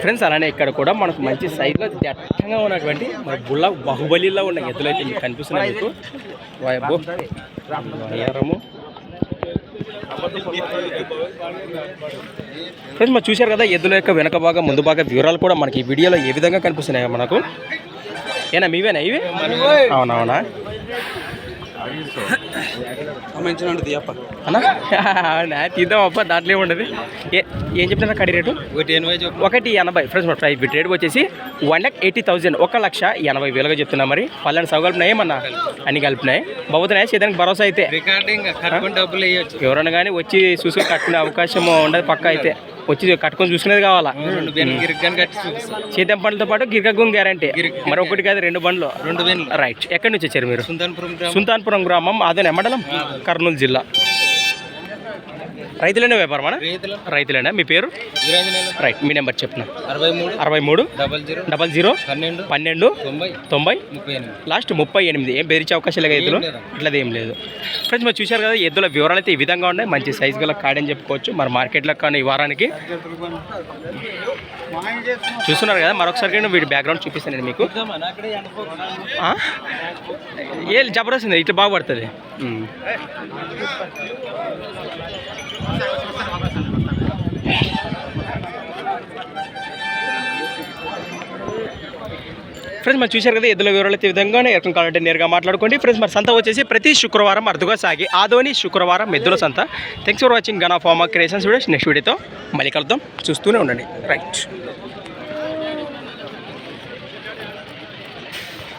Friends అలానే ఇక్కడ కూడా మనకు మంచి సైజులో దట్టంగా ఉన్నటువంటి మన బుల్ల బాహుబలిలో ఉన్న ఎద్దులు అయితే మీకు కనిపిస్తున్నాయి మీకు. వయ్యారము ఫ్రెండ్స్ మరి చూశారు కదా ఎద్దుల యొక్క వెనక భాగం ముందు భాగం వివరాలు కూడా మనకి ఈ వీడియోలో ఏ విధంగా కనిపిస్తున్నాయి మనకు. ఏనా మీవేనా ఇవి? అవునవునా మంచిగా ఉంటుంది అప్ప అన్నా? అవునా? తీద్దాం అబ్బా దాంట్లో ఏముండదు ఏ ఏం చెప్తున్నా కడి రేటు? ఒకటి ఎనభై ఒకటి ఎనభై. ఫ్రెండ్స్ మరి ప్రైస్ రేట్ వచ్చేసి వన్ లాక్ ఎయిటీ థౌసండ్ ఒక లక్ష ఎనభై వేలుగా చెప్తున్నా మరి. పల్లెని సగ కలిపినాయి ఏమన్నా? అన్ని కలిపినాయి? బాబుతున్నాయి చేదానికి భరోసా అయితే. ఎవరైనా కానీ వచ్చి చూసుకొని కట్టుకునే అవకాశం ఉండదు పక్క అయితే. వచ్చి కట్టుకొని చూసుకునేది కావాలా? చేతం పండ్లతో పాటు గిరికగుం గ్యారంటీ మరి ఒకటి కాదు రెండు బండ్లు. రెండు రైట్ ఎక్కడి నుంచి వచ్చారు మీరు? సుల్తాన్పురం గ్రామం. అదే మండలం? కర్నూలు జిల్లా. రైతులనే వ్యాపారమా? రైతుల రైతులేనా. మీ పేరు? రైట్. మీ నెంబర్ చెప్పిన? అరవై మూడు అరవై మూడు డబల్ జీరో. Double zero. పన్నెండు. పన్నెండు. తొంభై. తొంభై. ముప్పై ఎనిమిది. లాస్ట్ ముప్పై ఎనిమిది. ఏం బెదిరించే అవకాశం లేదు ఎద్దులు? లేదు. ఇట్లది ఏం లేదు. ఫ్రెండ్స్ మరి చూశారు కదా ఎద్దుల వివరాలు అయితే ఈ విధంగా ఉన్నాయి. మంచి సైజు గల కాడని చెప్పుకోవచ్చు. మరి మార్కెట్లో కానీ ఈ వారానికి. చూస్తున్నారు కదా మరొకసారి నేను వీడి బ్యాక్గ్రౌండ్ చూపిస్తాను నేను మీకు? ఏ జబర్దస్త్ ఉంది. ఇట్లా బాగుపడుతుంది ఫ్రెండ్స్ మనం చూశారు కదా ఎద్దుల వివరాలు అయితే విధంగానే ఎక్కడ కావాలంటే నేరుగా మాట్లాడుకోండి. ఫ్రెండ్స్ మరి సంత వచ్చేసి ప్రతి శుక్రవారం అరుదుగా సాగి ఆదోని శుక్రవారం ఎద్దుల సంత. థ్యాంక్స్ ఫర్ వాచింగ్ గనా ఫార్మా క్రియేషన్స్ వీడియోస్ నెక్స్ట్ వీడియోతో మళ్ళీ కలుద్దాం. చూస్తూనే ఉండండి. రైట్